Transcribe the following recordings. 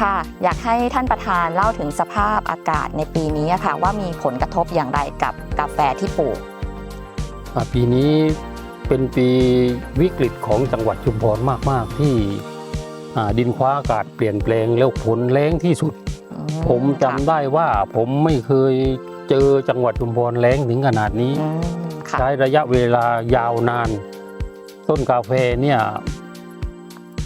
ค่ะ อยากให้ท่านประธานเล่าถึงสภาพอากาศในปีนี้อะค่ะ ว่ามีผลกระทบอย่างไรกับกาแฟที่ปลูกอ่าปีนี้เป็นปีวิกฤตของจังหวัดชุมพรมาก ๆ ที่อ่าดินคว้าอากาศเปลี่ยนแปลงแล้วฝนแรงที่สุดอืผมจำค่ะได้ว่าผมไม่เคยเจอจังหวัดชุมพรแรงถึงขนาดนี้อืมค่ะใช้ระยะเวลายาวนาน ต้นกาแฟเนี่ย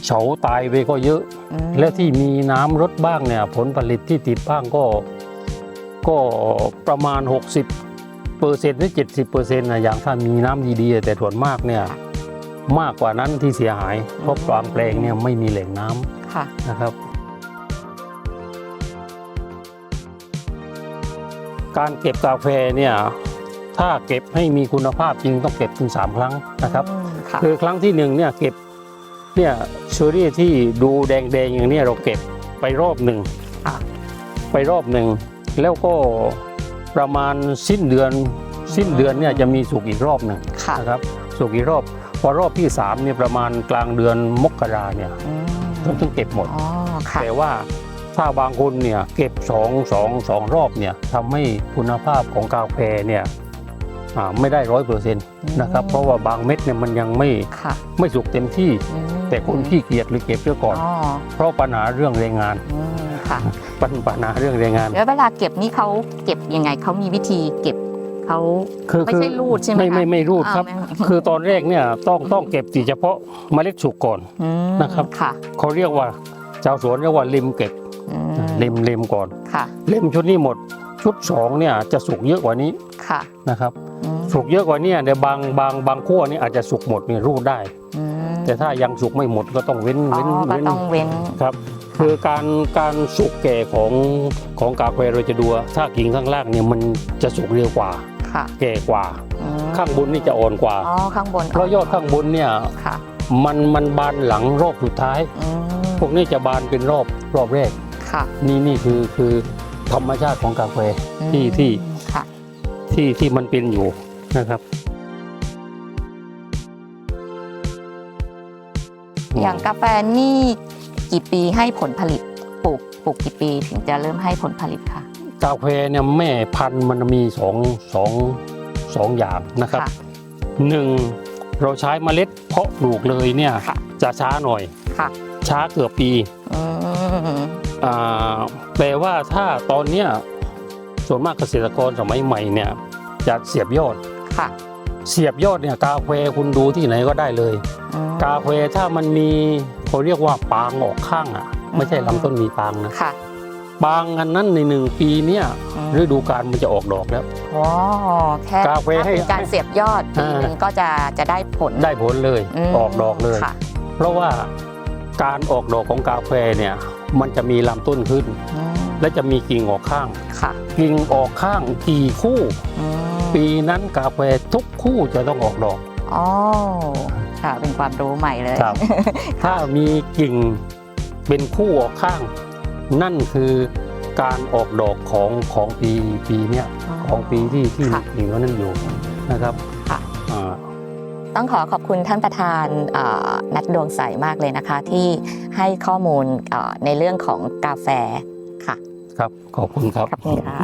เฉาตายไปก็เยอะอืม และที่มีน้ำลดบ้างเนี่ยผลผลิตที่ติดบ้างก็ ก็ประมาณ 60เปอร์เซ็นต์หรือ70เปอร์เซ็นต์นะอย่างถ้ามีน้ำดีๆแต่ส่วนมากเนี่ยมากกว่านั้นที่เสียหาย เพราะกลางแปลงเนี่ยไม่มีแหล่งน้ำค่ะนะครับ การเก็บกาแฟเนี่ยถ้าเก็บให้มีคุณภาพจริงต้องเก็บถึงสามครั้งนะครับอืมค่ะคือครั้งที่หนึ่งเนี่ยเก็บ เนี่ยเชอรี่ที่ดูแดงๆอย่างเนี้ยเราเก็บไปรอบหนึ่งค่ะไปรอบหนึ่ง แล้วก็ประมาณสิ้นเดือนสิ้นเดือนเนี่ยจะมีสุกอีกรอบหนึ่งค่ะนะครับสุกอีกรอบพอรอบที่สามเนี่ยประมาณกลางเดือนมกราเนี่ยอืมต้องต้องเก็บหมดอ๋อค่ะแต่ว่าถ้าบางคนเนี่ยเก็บสองสองสองรอบเนี่ยทำให้คุณภาพของกาแฟเนี่ยอ่า ไม่ได้ร้อยเปอร์เซ็นต์นะครับ เพราะว่าบางเม็ดเนี่ยมันยังไม่ค่ะไม่สุกเต็มที่อืมแต่คนขี้เกียจหรือเก็บเสียก่อนอ๋อเพราะปัญหาเรื่องแรงงานอืมค่ะปัญปัญหาเรื่องแรงงาน แล้วเวลาเก็บนี่เขาเก็บยังไงเขามีวิธีเก็บเขาคือไม่ใช่รูดใช่ไหมไม่คะไม่ไม่รูดครับอ้าวไม่คือตอนแรกเนี่ยต้องต้องเก็บเฉพาะเมล็ดสุกก่อนอืมนะครับค่ะเขาเรียกว่าชาวสวนเรียกว่าลิมเก็บอืมลิมลิมก่อนค่ะลิมชุดนี้หมดชุดสองเนี่ยจะสุกเยอะกว่านี้ค่ะนะครับอืม สุกเยอะกว่านี้เดี๋ยวบางบางบางขั้วนี่อาจจะสุกหมดเนี่ยรูดได้ อืมแต่ถ้ายังสุกไม่หมดก็ต้องเว้นอ๋อเว้นก็เว้นต้องเว้น ครับ คือการการสุกแก่ของของกาแฟเราจะดูว่าถ้ากิ่งข้างล่างเนี่ยมันจะสุกเร็วกว่า ค่ะแก่กว่า อืมข้างบนนี่จะอ่อนกว่า อ๋อข้างบนเพราะยอดข้างบนเนี่ยค่ะมันมันบานหลังรอบสุดท้าย อืมพวกนี้จะบานเป็นรอบรอบแรก ค่ะนี่นี่คือคือธรรมชาติของกาแฟที่อืมที่ ค่ะที่ที่มันเป็นอยู่ นะครับ อย่างกาแฟนี่กี่ปีให้ผลผลิตปลูกปลูกกี่ปีถึงจะเริ่มให้ผลผลิตค่ะ กาแฟเนี่ยแม่พันธุ์มันมีสองสองสองอย่างนะครับค่ะหนึ่งเราใช้เมล็ดเพาะปลูกเลยเนี่ยค่ะ จะช้าหน่อย ค่ะช้าเกือบปีอืมอ่าแปลว่าถ้าตอนเนี้ยส่วนมากเกษตรกรสมัยใหม่เนี่ยจะเสียบยอด ค่ะ เสียบยอดเนี่ยกาแฟคุณดูที่ไหนก็ได้เลยอืมกาแฟถ้ามันมีเขาเรียกว่าปางออกข้างอะ ไม่ใช่อืมลำต้นมีปางนะค่ะปางอันนั้นในหนึ่งปีเนี่ยอืมฤดูกาลมันจะออกดอกแล้ว อ๋อแค่กาแฟให้ถ้เป็นการเสียบยอดปีอ่า หนึ่งก็จะจะได้ผลได้ผลเลยมออกดอกเลย ค่ะ เพราะว่าการออกดอกของกาแฟเนี่ยมันจะมีลำต้นขึ้น อืมและจะมีกิ่งออกข้าง ค่ะกิ่งออกข้างกี่คู่ อืม ปีนั้นกาแฟทุกคู่จะต้องออกดอกอ๋อค่ะเป็นความรู้ใหม่เลยครับถ้ามีกิ่งเป็นคู่ออกข้าง นั่นคือการออกดอกของของปีปีเนี้ยของปีที่ที่ค่ะกิ่งนั้นอยู่นะครับค่ะอ่าต้องขอขอบคุณท่านประธานเอ่อนัดดวงใสมากเลยนะคะ ที่ให้ข้อมูลเอ่อในเรื่องของกาแฟค่ะ ครับขอบคุณครับขอบคุณค่ะ